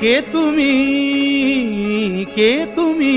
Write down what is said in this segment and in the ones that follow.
কে তুমি? কে তুমি?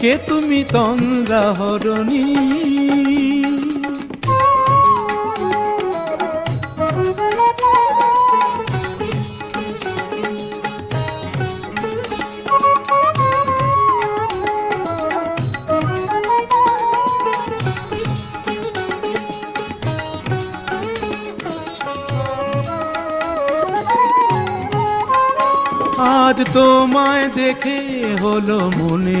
কে তুমি তন্দ্রা হরণী? আজ তোমায় দেখে হলো মনে।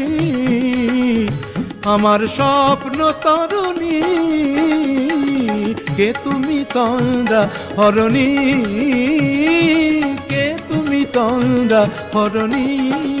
আমার স্বপ্ন তরণী কে তুমি তন্দ্রা হরণী? কে তুমি তন্দ্রা হরণী?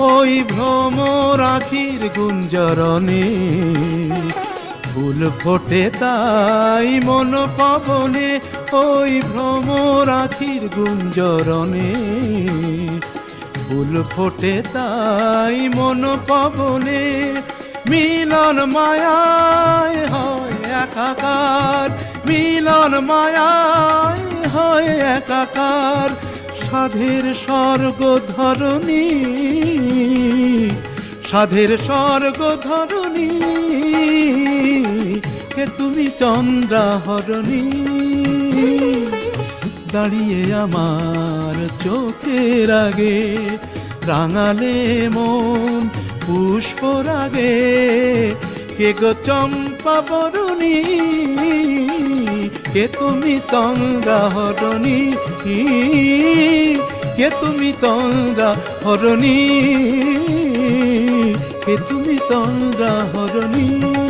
ওই ভ্রমর আখির গুঞ্জরণে। ফুল ফোটে তাই মন পবনে, ওই ভ্রমর আখির গুঞ্জরণে। ফুল ফোটে তাই মন পবনে, মিলন মায়ায় হয় একাকার। মিলন মায়ায় হয় একাকার। সাধের স্বর্গ ধরণী সাধের স্বর্গ ধরণী কে তুমি চন্দ্রাহরণী? দাঁড়িয়ে আমার চোখের আগে রাঙালে মন পুষ্প রাগে কে গো চম্পা বরণী? কে তুমি তঙ্গা হরণী? কে তুমি তঙ্গা হরণী? কে তুমি তঙ্গা হরণী?